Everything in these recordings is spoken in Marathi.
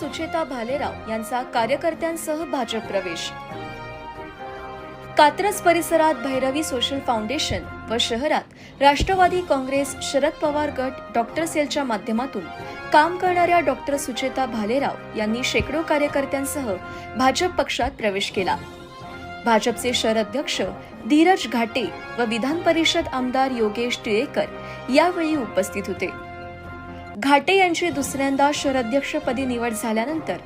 सुचेता भालेराव यांचा कार्यकर्त्यांसह भाजप प्रवेश. कात्रज परिसरात भैरवी सोशल फाउंडेशन व शहरात राष्ट्रवादी काँग्रेस शरद पवार गट डॉक्टर सेलच्या माध्यमातून काम करणाऱ्या डॉक्टर सुचेता भालेराव यांनी शेकडो कार्यकर्त्यांसह भाजप पक्षात प्रवेश केला. भाजपचे शहराध्यक्ष धीरज घाटे व विधान परिषद आमदार योगेश टिळेकर यावेळी उपस्थित होते. घाटे यांची दुसऱ्यांदा शहराध्यक्षपदी निवड झाल्यानंतर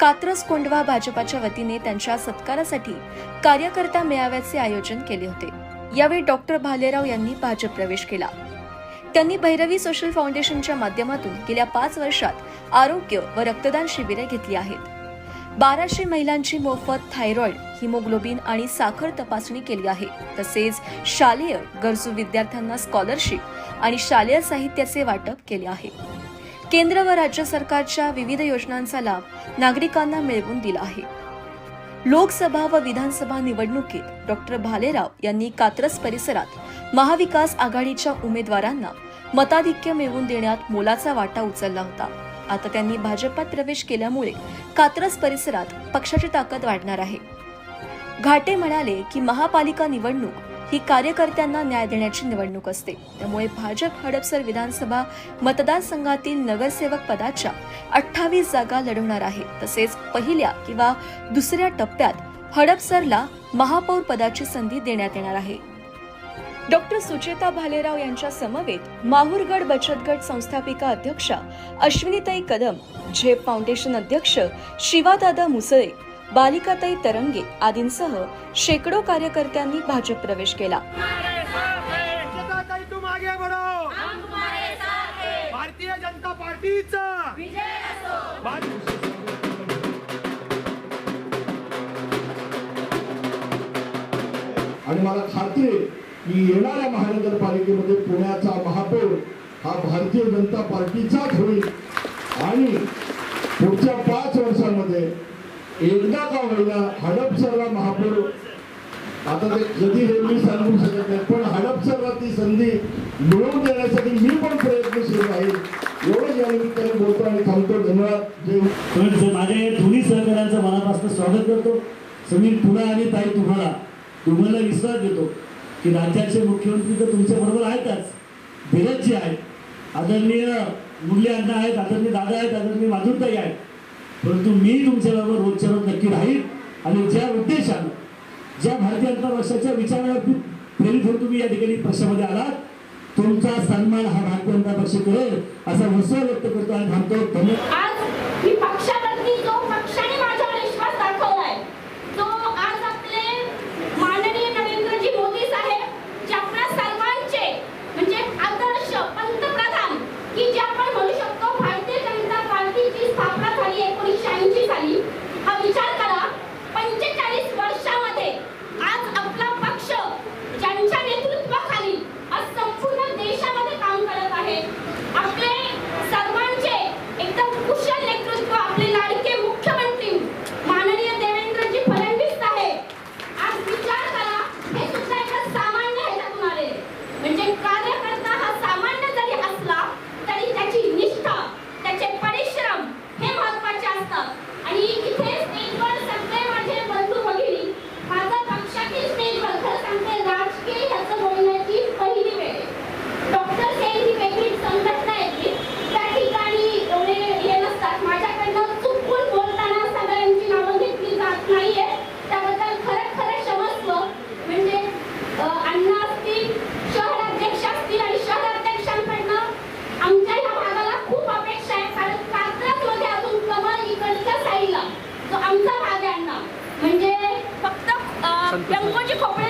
कात्रज कोंडवा भाजपाच्या वतीने त्यांच्या सत्कारासाठी कार्यकर्ता मेळाव्याचे आयोजन केले होते. यावेळी डॉक्टर भालेराव यांनी भाजप प्रवेश केला. त्यांनी भैरवी सोशल फाउंडेशनच्या माध्यमातून गेल्या पाच वर्षात आरोग्य व रक्तदान शिबिरे घेतली आहेत. बाराशे महिलांची मोफत थायरॉइड हिमोग्लोबिन आणि साखर तपासणी केली आहे. तसेच शालेय गरजू विद्यार्थ्यांना स्कॉलरशिप आणि शालेय साहित्याचे वाटप केले आहे. केंद्र व राज्य सरकारच्या विविध योजनांचा लाभ नागरिकांना मिळवून दिला आहे. लोकसभा व विधानसभा निवडणुकीत डॉक्टर भालेराव यांनी कात्रज परिसरात महाविकास आघाडीच्या उमेदवारांना मताधिक्य मिळवून देण्यात मोलाचा वाटा उचलला होता. आता त्यांनी भाजपात प्रवेश केल्यामुळे कात्रज परिसरात पक्षाची ताकद वाढणार आहे. घाटे म्हणाले की महापालिका निवडणूक ही कार्यकर्त्यांना न्याय देण्याची निवडणूक असते. त्यामुळे भाजप हडपसर विधानसभा मतदारसंघातील नगरसेवक पदाच्या अठ्ठावीस जागा लढवणार आहे. तसेच पहिल्या किंवा दुसऱ्या टप्प्यात हडपसरला महापौर पदाची संधी देण्यात येणार आहे. डॉक्टर सुचेता भालेराव यांच्या समवेत माहूरगड बचत गट संस्थापिका अध्यक्षा अश्विनीताई कदम झेप फाउंडेशन अध्यक्ष शिवादादा मुसळे बालिकाताई तरंगे आदींसह शेकडो कार्यकर्त्यांनी भाजप प्रवेश केला. भारतीय जनता पार्टीचा. आणि मला खात्री की येणाऱ्या महानगरपालिकेमध्ये पुण्याचा महापौर हा भारतीय जनता पार्टीचाच होईल. आणि पुढच्या पहिला हडपसरला महापौर. आता ते कधी हे मी सांगू शकत नाही पण हडपसरला ती संधी मिळवून देण्यासाठी मी पण प्रयत्नशील आहे. एवढं या निमित्ताने बोलतो आणि थांबतो. धन्यवाद. जय सर माझे दोन्ही सहकार्यांचं मनापासून स्वागत करतो. समीर पुन्हा आणि ताई तुम्हाला तुम्हाला विश्वास देतो की राज्याचे मुख्यमंत्री तर तुमच्या बरोबर आहेतच. धीरजजी आहेत. आदरणीय मुरली अण्णा आहेत आदरणीय दादा आहेत आदरणीय माधुरताई आहेत. परंतु मी तुमच्याबरोबर रोजच्या रोज नक्की राहील आणि ज्या उद्देशानं ज्या भारतीय जनता पक्षाच्या विचारावरती प्रेरित होऊन तुम्ही या ठिकाणी पक्षामध्ये आलात तुमचा सन्मान हा भारतीय जनता पक्ष करेल असा विश्वास व्यक्त करतो आणि थांबतो धन्यवाद जो आमचा भाग आहे अण्णा